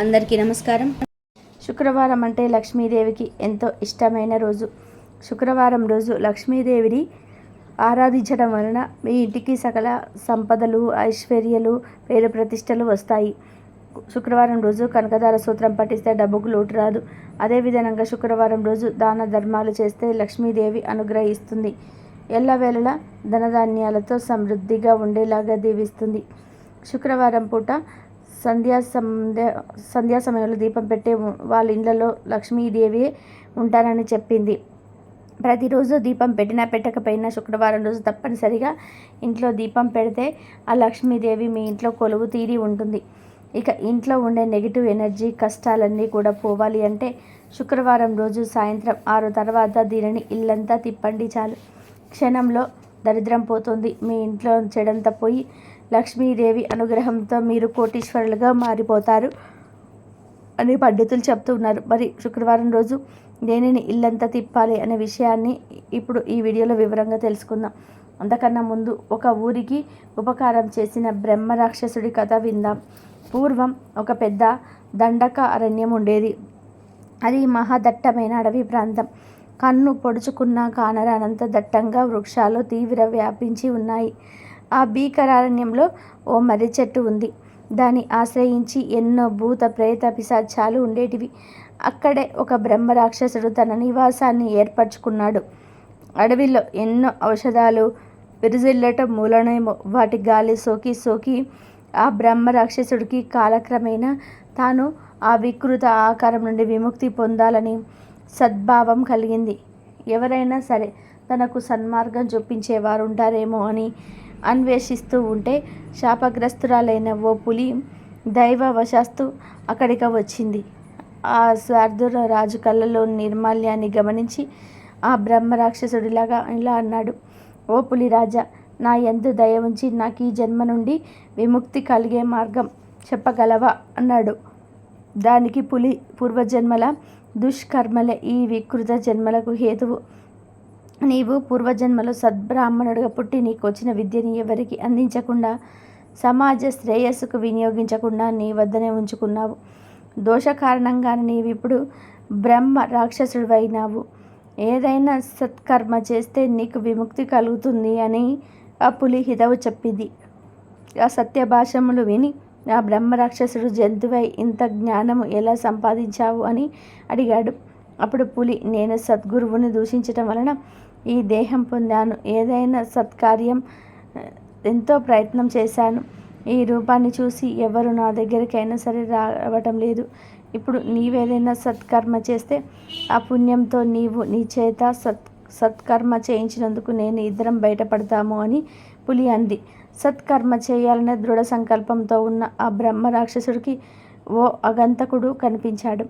అందరికీ నమస్కారం. శుక్రవారం అంటే లక్ష్మీదేవికి ఎంతో ఇష్టమైన రోజు. శుక్రవారం రోజు లక్ష్మీదేవిని ఆరాధించడం వలన మీ ఇంటికి సకల సంపదలు ఐశ్వర్యాలు పేరు ప్రతిష్టలు వస్తాయి. శుక్రవారం రోజు కనకదార సూత్రం పఠిస్తే డబ్బుకు లోటు రాదు. అదేవిధంగా శుక్రవారం రోజు దాన ధర్మాలు చేస్తే లక్ష్మీదేవి అనుగ్రహిస్తుంది. ఎల్లవేళలా ధనధాన్యాలతో సమృద్ధిగా ఉండేలాగా దీవిస్తుంది. శుక్రవారం పూట సంధ్యా సంధ్య సంధ్యా సమయంలో దీపం పెట్టే వాళ్ళ ఇళ్ళలో లక్ష్మీదేవి ఉంటారని చెప్పింది. ప్రతిరోజు దీపం పెట్టినా పెట్టకపోయినా శుక్రవారం రోజు తప్పనిసరిగా ఇంట్లో దీపం పెడితే ఆ లక్ష్మీదేవి మీ ఇంట్లో కొలువు తీరి ఉంటుంది. ఇక ఇంట్లో ఉండే నెగిటివ్ ఎనర్జీ కష్టాలన్నీ కూడా పోవాలి అంటే శుక్రవారం రోజు సాయంత్రం ఆరు తర్వాత దీనిని ఇల్లంతా తిప్పండి చాలు. క్షణంలో దరిద్రం పోతుంది. మీ ఇంట్లో చెడంతా పోయి లక్ష్మీదేవి అనుగ్రహంతో మీరు కోటీశ్వరులుగా మారిపోతారు అని పండితులు చెప్తున్నారు మరి శుక్రవారం రోజు దేనిని ఇల్లంతా తిప్పాలి అనే విషయాన్ని ఇప్పుడు ఈ వీడియోలో వివరంగా తెలుసుకుందాం. అంతకన్నా ముందు ఒక ఊరికి ఉపకారం చేసిన బ్రహ్మ రాక్షసుడి కథ విందాం. పూర్వం ఒక పెద్ద దండక అరణ్యం ఉండేది. అది మహాదట్టమైన అడవి ప్రాంతం. కన్ను పొడుచుకున్న కానరానంత దట్టంగా వృక్షాలు తీవ్ర వ్యాపించి ఉన్నాయి. ఆ భీకరారణ్యంలో ఓ మర్రి చెట్టు ఉంది. దాన్ని ఆశ్రయించి ఎన్నో భూత ప్రేత పిశాచాలు ఉండేటివి. అక్కడే ఒక బ్రహ్మ రాక్షసుడు తన నివాసాన్ని ఏర్పరచుకున్నాడు. అడవిలో ఎన్నో ఔషధాలు విరుజిల్లటం మూలనేమో వాటి గాలి సోకి సోకి ఆ బ్రహ్మ రాక్షసుడికి కాలక్రమేణా తాను ఆ వికృత ఆకారం నుండి విముక్తి పొందాలని సద్భావం కలిగింది. ఎవరైనా సరే తనకు సన్మార్గం చూపించేవారు ఉంటారేమో అని అన్వేషిస్తూ ఉంటే శాపగ్రస్తురాలైన ఓ పులి దైవవశాస్తు అక్కడికి వచ్చింది. ఆ శార్దుర రాజు కళ్ళలో నిర్మాల్యాన్ని గమనించి ఆ బ్రహ్మ రాక్షసుడిలాగా ఇలా అన్నాడు ఓ పులి రాజా నా ఎందు దయ ఉంచి నాకు ఈ జన్మ నుండి విముక్తి కలిగే మార్గం చెప్పగలవా? అన్నాడు. దానికి పులి పూర్వజన్మల దుష్కర్మలే ఈ వికృత జన్మలకు హేతువు నీవు పూర్వజన్మలో సద్బ్రాహ్మణుడిగా పుట్టి నీకు వచ్చిన విద్యని ఎవరికి అందించకుండా సమాజ శ్రేయస్సుకు వినియోగించకుండా నీ వద్దనే ఉంచుకున్నావు. దోష కారణంగానే నీవిప్పుడు బ్రహ్మ రాక్షసుడివైనావు. ఏదైనా సత్కర్మ చేస్తే నీకు విముక్తి కలుగుతుంది అని ఆ పులి హితవు చెప్పింది. ఆ సత్య భాషములు విని ఆ బ్రహ్మ రాక్షసుడు జంతువై ఇంత జ్ఞానము ఎలా సంపాదించావు అని అడిగాడు. అప్పుడు పులి నేను సద్గురువుని దూషించటం వలన ఈ దేహం పొందాను. ఏదైనా సత్కార్యం ఎంతో ప్రయత్నం చేశాను. ఈ రూపాన్ని చూసి ఎవరు నా దగ్గరికైనా సరే రావటం లేదు. ఇప్పుడు నీవేదైనా సత్కర్మ చేస్తే ఆ పుణ్యంతో నీవు నీ చేత సత్ సత్కర్మ చేయించినందుకు నేను ఇద్దరం బయటపడతాము అని పులి అంది. సత్కర్మ చేయాలనే దృఢ సంకల్పంతో ఉన్న ఆ బ్రహ్మ రాక్షసుడికి ఓ అగంతకుడు కనిపించాడు.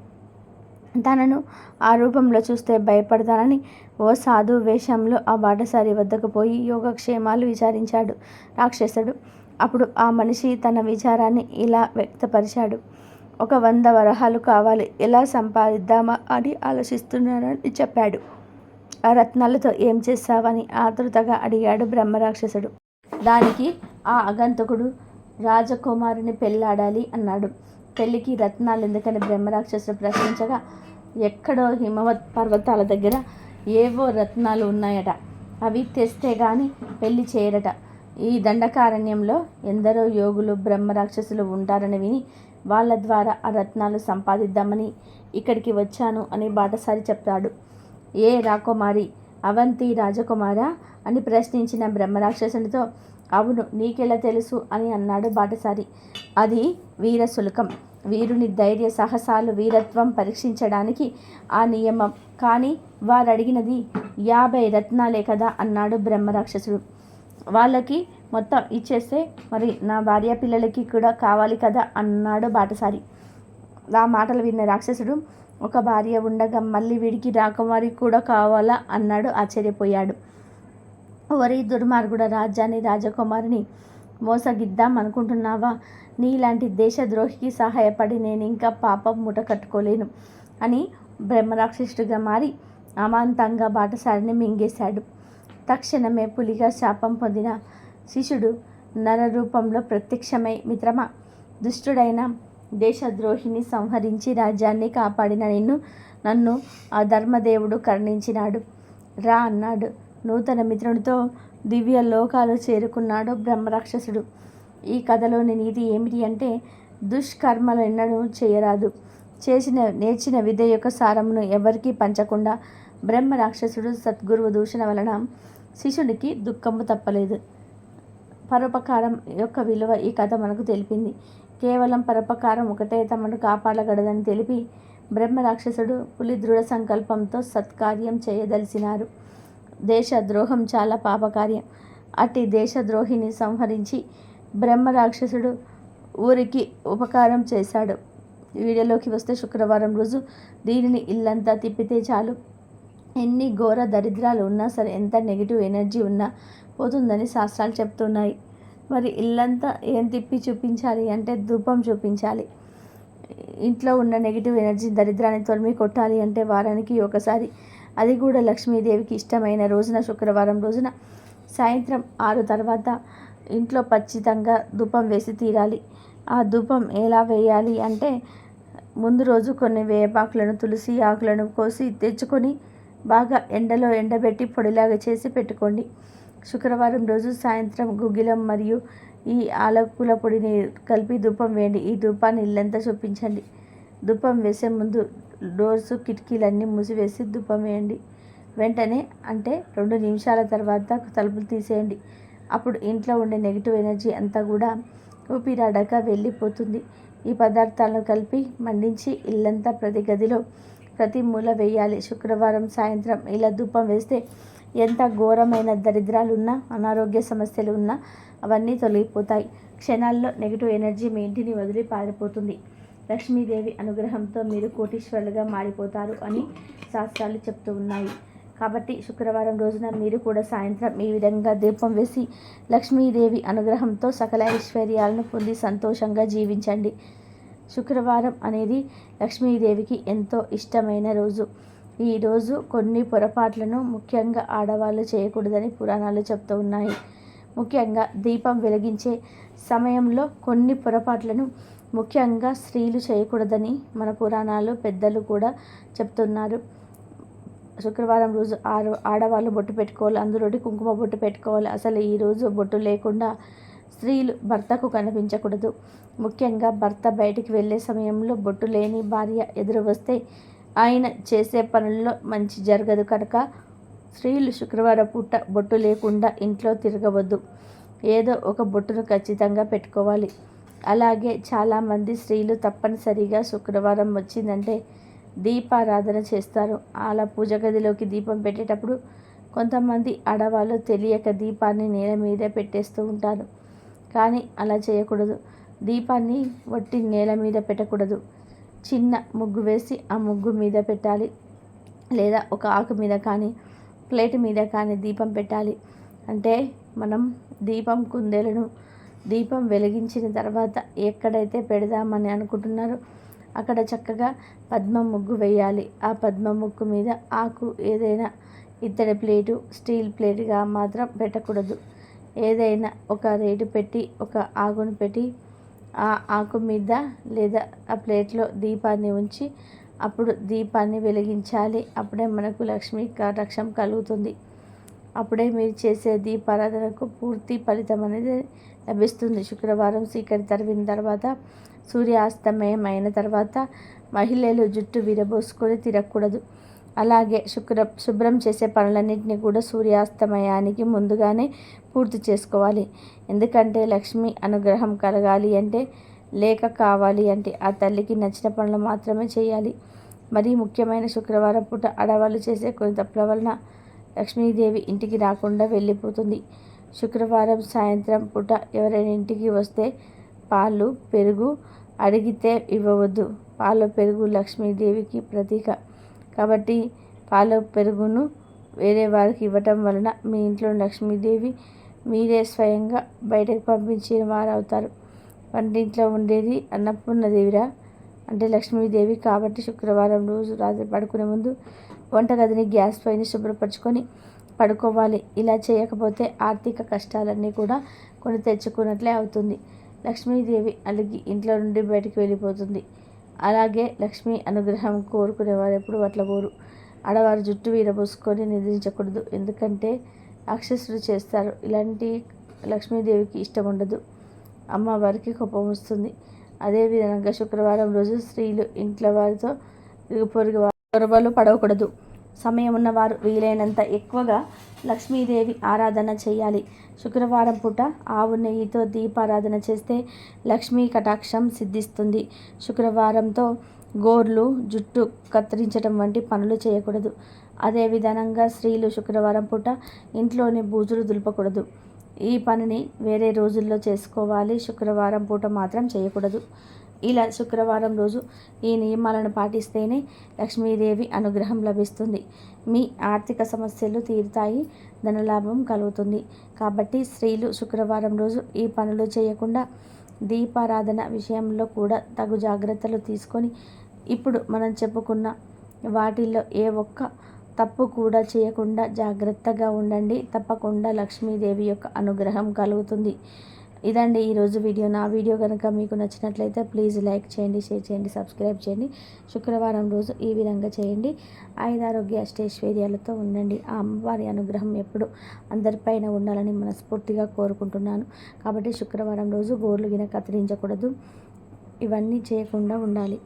తనను ఆ రూపంలో చూస్తే భయపడతానని ఓ సాధు వేషంలో ఆ బాటసారి వద్దకు పోయి యోగక్షేమాలు విచారించాడు రాక్షసుడు. అప్పుడు ఆ మనిషి తన విచారాన్ని ఇలా వ్యక్తపరిచాడు. ఒక వంద వరహాలు కావాలి ఎలా సంపాదిద్దామా అని ఆలోచిస్తున్నానని చెప్పాడు. ఆ రత్నాలతో ఏం చేస్తావని ఆతృతగా అడిగాడు బ్రహ్మరాక్షసుడు. దానికి ఆ అగంతకుడు రాజకుమారిని పెళ్ళాడాలి అన్నాడు. పెళ్ళికి రత్నాలు ఎందుకని బ్రహ్మరాక్షసుడు ప్రశ్నించగా ఎక్కడో హిమవత్ పర్వతాల దగ్గర ఏవో రత్నాలు ఉన్నాయట. అవి తెస్తే గాని పెళ్ళి చేయరట. ఈ దండకారణ్యంలో ఎందరో యోగులు బ్రహ్మరాక్షసులు ఉంటారని విని వాళ్ళ ద్వారా ఆ రత్నాలు సంపాదిద్దామని ఇక్కడికి వచ్చాను అని బాటసారి చెప్తాడు ఏ రాకుమారి అవంతి రాజకుమారా అని ప్రశ్నించిన బ్రహ్మరాక్షసునితో అవును నీకెలా తెలుసు అని అన్నాడు బాటసారి. అది వీరశుల్కం వీరుని ధైర్య సాహసాలు వీరత్వం పరీక్షించడానికి ఆ నియమం. కానీ వారు అడిగినది యాభై రత్నాలే కదా అన్నాడు బ్రహ్మరాక్షసుడు. వాళ్ళకి మొత్తం ఇచ్చేస్తే మరి నా భార్య పిల్లలకి కూడా కావాలి కదా అన్నాడు బాటసారి. ఆ మాటలు విన్న రాక్షసుడు ఒక భార్య ఉండగా మళ్ళీ వీడికి రాకుమారి కూడా కావాలా అన్నాడు ఆశ్చర్యపోయాడు. వరి దుర్మార్గుడ రాజ్యాన్ని రాజకుమారిని మోసగిద్దాం అనుకుంటున్నావా? నీలాంటి దేశద్రోహికి సహాయపడి నేను ఇంకా పాపం మూట కట్టుకోలేను అని బ్రహ్మరాక్షసుడిగా మారి అమాంతంగా బాటసారిని మింగేశాడు. తక్షణమే పులిగా శాపం పొందిన శిష్యుడు నర రూపంలో ప్రత్యక్షమై మిత్రమా దుష్టుడైన దేశద్రోహిని సంహరించి రాజ్యాన్ని కాపాడిన నిన్ను నన్ను ఆ ధర్మదేవుడు కరుణించినాడు. రా అన్నాడు. నూతన మిత్రునితో దివ్య లోకాలు చేరుకున్నాడు బ్రహ్మరాక్షసుడు. ఈ కథలోని నీతి ఏమిటి అంటే దుష్కర్మలు ఎన్నడూ చేయరాదు. చేసిన నేర్చిన విద్య యొక్క సారమును ఎవరికీ పంచకుండా బ్రహ్మ రాక్షసుడు సద్గురువు దూషణ వలన శిష్యుడికి దుఃఖము తప్పలేదు. పరోపకారం యొక్క విలువ ఈ కథ మనకు తెలిపింది. కేవలం పరోపకారం ఒకటే తమను కాపాడగలదని తెలిపి బ్రహ్మ రాక్షసుడు పులి దృఢ సంకల్పంతో సత్కార్యం చేయదలిసినారు దేశ ద్రోహం చాలా పాపకార్యం. అట్టి దేశద్రోహిని సంహరించి బ్రహ్మ రాక్షసుడు ఊరికి ఉపకారం చేశాడు. వీడియోలోకి వస్తే శుక్రవారం రోజు దీనిని ఇల్లంతా తిప్పితే చాలు. ఎన్ని ఘోర దరిద్రాలు ఉన్నా సరే ఎంత నెగిటివ్ ఎనర్జీ ఉన్నా పోతుందని శాస్త్రాలు చెప్తున్నాయి. మరి ఇల్లంతా ఏం తిప్పి చూపించాలి అంటే ధూపం చూపించాలి. ఇంట్లో ఉన్న నెగిటివ్ ఎనర్జీ దరిద్రాన్ని తొలిమి కొట్టాలి అంటే వారానికి ఒకసారి అది కూడా లక్ష్మీదేవికి ఇష్టమైన రోజున శుక్రవారం రోజున సాయంత్రం ఆరు తర్వాత ఇంట్లో ఖచ్చితంగా ధూపం వేసి తీరాలి. ఆ ధూపం ఎలా వేయాలి అంటే ముందు రోజు కొన్ని వేపాకులను తులసి ఆకులను కోసి తెచ్చుకొని బాగా ఎండలో ఎండబెట్టి పొడిలాగా చేసి పెట్టుకోండి. శుక్రవారం రోజు సాయంత్రం గుగ్గిలం మరియు ఈ ఆలకుల పొడిని కలిపి ధూపం వేయండి. ఈ ధూపాన్ని ఇల్లంతా చూపించండి దుప్పం వేసే ముందు డోర్స్ కిటికీలన్నీ మూసివేసి దుప్పం వేయండి. వెంటనే అంటే రెండు నిమిషాల తర్వాత తలుపులు తీసేయండి. అప్పుడు ఇంట్లో ఉండే నెగిటివ్ ఎనర్జీ అంతా కూడా ఊపిరాడక వెళ్ళిపోతుంది. ఈ పదార్థాలను కలిపి మండించి ఇల్లంతా ప్రతి గదిలో ప్రతి మూల వేయాలి. శుక్రవారం సాయంత్రం ఇలా ధూపం వేస్తే ఎంత ఘోరమైన దరిద్రాలు ఉన్నా అనారోగ్య సమస్యలు ఉన్నా అవన్నీ తొలగిపోతాయి. క్షణాల్లో నెగిటివ్ ఎనర్జీ మీ ఇంటిని వదిలి పారిపోతుంది. లక్ష్మీదేవి అనుగ్రహంతో మీరు కోటీశ్వరులుగా మారిపోతారు అని శాస్త్రాలు చెప్తూ ఉన్నాయి. కాబట్టి శుక్రవారం రోజున మీరు కూడా సాయంత్రం ఈ విధంగా దీపం వేసి లక్ష్మీదేవి అనుగ్రహంతో సకల ఐశ్వర్యాలను పొంది సంతోషంగా జీవించండి. శుక్రవారం అనేది లక్ష్మీదేవికి ఎంతో ఇష్టమైన రోజు. ఈరోజు కొన్ని పొరపాట్లను ముఖ్యంగా ఆడవాళ్ళు చేయకూడదని పురాణాలు చెప్తూ ఉన్నాయి. ముఖ్యంగా దీపం వెలిగించే సమయంలో కొన్ని పొరపాట్లను ముఖ్యంగా స్త్రీలు చేయకూడదని మన పురాణాలు పెద్దలు కూడా చెప్తున్నారు. శుక్రవారం రోజు ఆరు ఆడవాళ్ళు బొట్టు పెట్టుకోవాలి అందులో కుంకుమ బొట్టు పెట్టుకోవాలి. అసలు ఈరోజు బొట్టు లేకుండా స్త్రీలు భర్తకు కనిపించకూడదు. ముఖ్యంగా భర్త బయటికి వెళ్ళే సమయంలో బొట్టు లేని భార్య ఎదురు వస్తే ఆయన చేసే పనుల్లో మంచి జరగదు కనుక స్త్రీలు శుక్రవారం పూట బొట్టు లేకుండా ఇంట్లో తిరగవద్దు. ఏదో ఒక బొట్టును ఖచ్చితంగా పెట్టుకోవాలి. అలాగే చాలామంది స్త్రీలు తప్పనిసరిగా శుక్రవారం వచ్చిందంటే దీపారాధన చేస్తారు. అలా పూజ గదిలోకి దీపం పెట్టేటప్పుడు కొంతమంది ఆడవాళ్ళు తెలియక దీపాన్ని నేల మీద పెట్టేస్తూ ఉంటారు. కానీ అలా చేయకూడదు. దీపాన్ని వట్టి నేల మీద పెట్టకూడదు. చిన్న ముగ్గు వేసి ఆ ముగ్గు మీద పెట్టాలి. లేదా ఒక ఆకు మీద కానీ ప్లేట్ మీద కానీ దీపం పెట్టాలి. అంటే మనం దీపం కుందేలను దీపం వెలిగించిన తర్వాత ఎక్కడైతే పెడదామని అనుకుంటున్నారో అక్కడ చక్కగా పద్మ ముగ్గు వేయాలి. ఆ పద్మ ముగ్గు మీద ఆకు ఏదైనా ఇత్తడి ప్లేటు స్టీల్ ప్లేట్గా మాత్రం పెట్టకూడదు. ఏదైనా ఒక రేటు పెట్టి ఒక ఆకును పెట్టి ఆ ఆకు మీద లేదా ఆ ప్లేట్లో దీపాన్ని ఉంచి అప్పుడు దీపాన్ని వెలిగించాలి. అప్పుడే మనకు లక్ష్మీ కటాక్షం కలుగుతుంది. అప్పుడే మీరు చేసే దీపారాధనకు పూర్తి ఫలితం అనేది లభిస్తుంది. శుక్రవారం సీకరి తరివిన తర్వాత సూర్యాస్తమయం అయిన తర్వాత మహిళలు జుట్టు విరబోసుకొని తిరగకూడదు. అలాగే శుక్ర శుభ్రం చేసే పనులన్నింటినీ కూడా సూర్యాస్తమయానికి ముందుగానే పూర్తి చేసుకోవాలి. ఎందుకంటే లక్ష్మి అనుగ్రహం కలగాలి అంటే లేక కావాలి అంటే ఆ తల్లికి నచ్చిన పనులు మాత్రమే చేయాలి. మరీ ముఖ్యమైన శుక్రవారం పూట అడవాళ్ళు చేసే కొన్ని తప్పుల వలన లక్ష్మీదేవి ఇంటికి రాకుండా వెళ్ళిపోతుంది. శుక్రవారం సాయంత్రం పూట ఎవరైనా ఇంటికి వస్తే పాలు పెరుగు అడిగితే ఇవ్వవద్దు. పాలు పెరుగు లక్ష్మీదేవికి ప్రతీక. కాబట్టి పాల పెరుగును వేరే వారికి ఇవ్వటం వలన మీ ఇంట్లో లక్ష్మీదేవి మీరే స్వయంగా బయటకు పంపించిన వారు అవుతారు వంటింట్లో ఉండేది అన్నపూర్ణదేవిరా? అంటే లక్ష్మీదేవి కాబట్టి శుక్రవారం రోజు రాత్రి పడుకునే ముందు వంటగదిని గ్యాస్ పైన శుభ్రపరచుకొని పడుకోవాలి. ఇలా చేయకపోతే ఆర్థిక కష్టాలన్నీ కూడా కొని తెచ్చుకున్నట్లే అవుతుంది. లక్ష్మీదేవి అలిగి ఇంట్లో నుండి బయటికి వెళ్ళిపోతుంది. అలాగే లక్ష్మి అనుగ్రహం కోరుకునేవారు ఎప్పుడు పోరు ఆడవారు జుట్టు వీరబోసుకొని నిద్రించకూడదు. ఎందుకంటే రాక్షసులు చేస్తారు. ఇలాంటి లక్ష్మీదేవికి ఇష్టం ఉండదు. అమ్మవారికి కోపం వస్తుంది. అదేవిధంగా శుక్రవారం రోజు స్త్రీలు ఇంట్లో వారితో పొరుగు గొడవలు పడవకూడదు సమయం ఉన్నవారు వీలైనంత ఎక్కువగా లక్ష్మీదేవి ఆరాధన చేయాలి. శుక్రవారం పూట ఆవు నెయ్యితో దీపారాధన చేస్తే లక్ష్మీ కటాక్షం సిద్ధిస్తుంది. శుక్రవారంతో గోర్లు జుట్టు కత్తిరించడం వంటి పనులు చేయకూడదు. అదే విధానంగా స్త్రీలు శుక్రవారం పూట ఇంట్లోని బూజులు దులపకూడదు. ఈ పనిని వేరే రోజుల్లో చేసుకోవాలి. శుక్రవారం పూట మాత్రం చేయకూడదు. ఇలా శుక్రవారం రోజు ఈ నియమాలను పాటిస్తేనే లక్ష్మీదేవి అనుగ్రహం లభిస్తుంది. మీ ఆర్థిక సమస్యలు తీరుతాయి ధనలాభం కలుగుతుంది. కాబట్టి స్త్రీలు శుక్రవారం రోజు ఈ పనులు చేయకుండా దీపారాధన విషయంలో కూడా తగు జాగ్రత్తలు తీసుకొని ఇప్పుడు మనం చెప్పుకున్న వాటిల్లో ఏ ఒక్క తప్పు కూడా చేయకుండా జాగ్రత్తగా ఉండండి. తప్పకుండా లక్ష్మీదేవి యొక్క అనుగ్రహం కలుగుతుంది. ఇదండి ఈరోజు వీడియో. నా వీడియో కనుక మీకు నచ్చినట్లయితే ప్లీజ్ లైక్ చేయండి షేర్ చేయండి సబ్స్క్రైబ్ చేయండి. శుక్రవారం రోజు ఈ విధంగా చేయండి. ఆయుధారోగ్య అష్టైశ్వర్యాలతో ఉండండి. ఆ అమ్మవారి అనుగ్రహం ఎప్పుడు అందరిపైన ఉండాలని మనస్ఫూర్తిగా కోరుకుంటున్నాను. కాబట్టి శుక్రవారం రోజు గోర్లు గిన కత్తిరించకూడదు ఇవన్నీ చేయకుండా ఉండాలి.